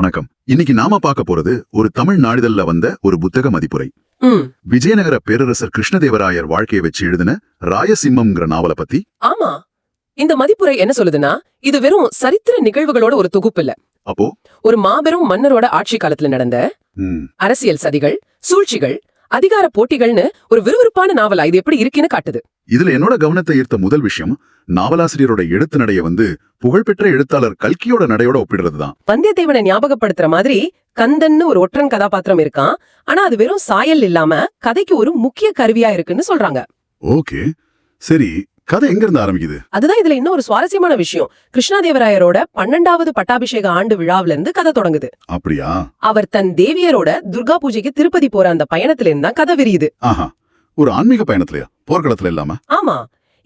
வணக்கம். இன்னைக்கு நாம பார்க்க போறது ஒரு தமிழ் நாளிதழ்ல வந்த ஒரு புத்தக மதிப்புரை. விஜயநகர பேரரசர் கிருஷ்ணதேவராயர் வாழ்க்கையை வச்சு எழுதின ராயசிம்மம்ங்கிற நாவலை பத்தி. ஆமா. இந்த மதிப்புரை என்ன சொல்லுதுன்னா இது வெறும் சரித்திர நிகழ்வுகளோட ஒரு தொகுப்பு இல்ல அப்போ? ஒரு மாபெரும் மன்னரோட ஆட்சி காலத்துல நடந்த அரசியல் சதிகள் சூழ்ச்சிகள் அதிகார போட்டிகள்னு ஒரு விறுவிறுப்பான நாவலா? இது எப்படி இருக்குன்னு காட்டுது. இதுல என்னோட கவனத்தை ஈர்த்த முதல் விஷயம் நாவலாசிரியரோட எழுத்து நடைய வந்து புகழ்பெற்ற எழுத்தாளர் கல்கியோட நடையோட ஒப்பிடுறதுதான். வந்தியத்தேவனை ஞாபகப்படுத்துற மாதிரி கந்தன்னு ஒரு ஒற்றன் கதாபாத்திரம் இருக்கான். ஆனா அது வெறும் சாயல் இல்லாம கதைக்கு ஒரு முக்கிய கருவியா இருக்குன்னு சொல்றாங்க. ஓகே. சரி கதை எங்க இருந்து ஆரம்பிக்குது? அதுதான் இதுல இன்னும் ஒரு சுவாரஸ்யமான விஷயம். கிருஷ்ணதேவராயரோட பன்னெண்டாவது பட்டாபிஷேக ஆண்டு விழாவில இருந்து கதை தொடங்குது. அப்படியா? அவர் தன் தேவியரோட துர்கா பூஜைக்கு திருப்பதி போற அந்த பயணத்துல இருந்தா கதை விரியுது. ஆஹா. ஒரு ஆன்மீக பயணத்திலயா? போர்க்களத்துல இல்லாம? ஆமா.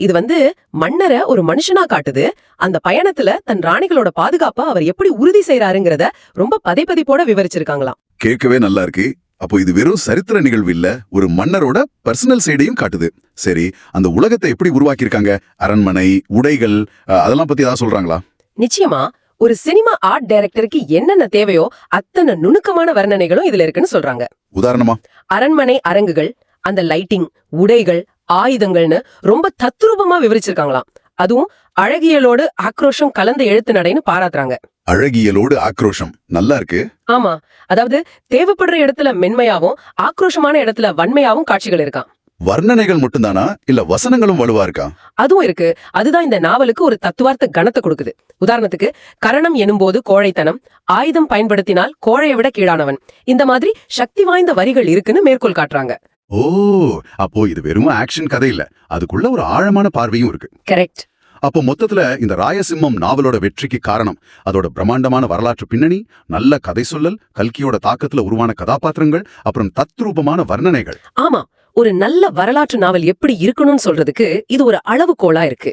இது வந்து மன்னரை ஒரு மனுஷனா காட்டுது. அந்த பயணத்துல தன் ராணிகளோட பாதுகாப்ப அவர் எப்படி உறுதி செய்யறாருங்கிறத ரொம்ப பதைப்பதிப்போட விவரிச்சிருக்காங்களாம். கேட்கவே நல்லா இருக்கு. அப்போ இது வெறும் சரித்திர நிகழ்வு இல்ல ஒரு மன்னரோட பர்சனல் சைடையும் காட்டுது. சரி அந்த உலகத்தை எப்படி உருவாக்கியிருக்காங்க? அரண்மனை உடைகள் அதெல்லாம் பத்தி ஏதாவது சொல்றாங்களா? நிச்சயமா. ஒரு சினிமா ஆர்ட் டைரக்டருக்கு என்னென்ன தேவையோ அத்தனை நுணுக்கமான வர்ணனைகளும் இதுல இருக்குன்னு சொல்றாங்க. உதாரணமா? அரண்மனை அரங்குகள் அந்த லைட்டிங் உடைகள் ஆயுதங்கள்னு ரொம்ப தத்ரூபமா விவரிச்சிருக்காங்களாம். அதுவும் அழகியலோடு ஆக்ரோஷம் கலந்த எழுத்து நடைன்னு பாராட்டுறாங்க. அழகியலோடு ஆக்ரோஷம். நல்லா இருக்கு. ஆமா. அதாவது தேவைப்படுற இடத்துல மென்மையாவும் ஆக்ரோஷமான இடத்துல வன்மையாவும் காட்சிகள் இருக்காம். வர்ணனைகள் மட்டும்தானா? இல்ல வசனங்களும் வலுவா இருக்கா? அதுவும் இருக்கு. அதுதான் இந்த நாவலுக்கு ஒரு தத்துவார்த்த கணத்தை கொடுக்குது. உதாரணத்துக்கு கரணம் எனும்போது கோழைத்தனம் ஆயுதம் பயன்படுத்தினால் கோழையை விட கீழானவன். இந்த மாதிரி சக்தி வாய்ந்த வரிகள் இருக்குன்னு மேற்கோள் காட்டுறாங்க. ஓ அப்போ இது வெறும் ஆக்ஷன் கதை இல்ல அதுக்குள்ள ஒரு ஆழமான பார்வையும் இருக்கு. கரெக்ட் அப்போ மொத்தத்துல இந்த ராயசிம்மம் நாவலோட வெற்றிக்கு காரணம் அதோட பிரம்மாண்டமான வரலாற்று பின்னணி நல்ல கதை சொல்லல் கல்கியோட தாக்கத்துல உருவான கதாபாத்திரங்கள் அப்புறம் தத்ரூபமான வர்ணனைகள். ஆமா ஒரு நல்ல வரலாற்று நாவல் எப்படி இருக்கணும்னு சொல்றதுக்கு இது ஒரு அளவுகோலா இருக்கு.